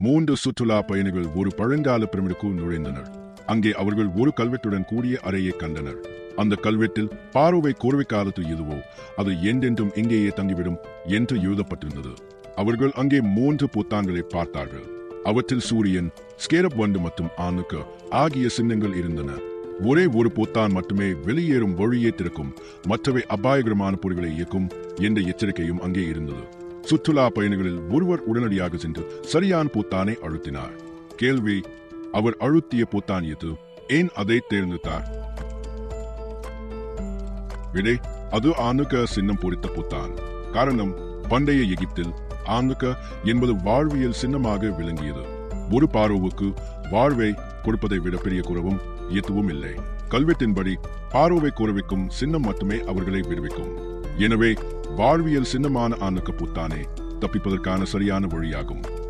மூன்று சுற்றுலா பயணிகள் ஒரு பழங்கால பிரமிடுக்குள் நுழைந்தனர். அங்கே அவர்கள் ஒரு கல்வெட்டுடன் கூடிய அறையை கண்டனர். அந்த கல்வெட்டில் பார்வை கோர்வை காலத்து எதுவோ அது என்றென்றும் இங்கேயே தங்கிவிடும் என்று எழுதப்பட்டிருந்தது. அவர்கள் அங்கே மூன்று புத்தாங்களை பார்த்தார்கள். அவற்றில் சூரியன் ஸ்கேரப் வண்டு மற்றும் ஆணுக்கு ஆகிய சின்னங்கள் இருந்தன. ஒரே ஒரு பொத்தான் மட்டுமே வெளியேறும் வழியே திறக்கும் மற்றவை அபாயகரமான பொருட்களை இயக்கும் என்ற எச்சரிக்கையும் அங்கே இருந்தது. சுற்றுலா பயணிகளில் ஒருவர் உடனடியாக சென்று சரியான பொத்தானை அழுத்தினார். கேள்வி அவர் அழுத்திய பொத்தான் எது? ஏன் அதை தேர்ந்தெடுத்தார்? விடை அது ஆணுக்க சின்னம் பொறித்த பொத்தான். காரணம் பண்டைய எகிப்தில் ஆணுக்க என்பது வாழ்வியல் சின்னமாக விளங்கியது. ஒரு பாரோவுக்கு வாழ்வை கொடுப்பதை விட பெரிய குறவும் எதுவும் இல்லை. கல்வெட்டின்படி பார்வை குறவிக்கும் சின்னம் மட்டுமே அவர்களை விடுவிக்கும். எனவே வாழ்வியல் சின்னமான ஆணுக்கு புத்தானே தப்பிப்பதற்கான சரியான வழியாகும்.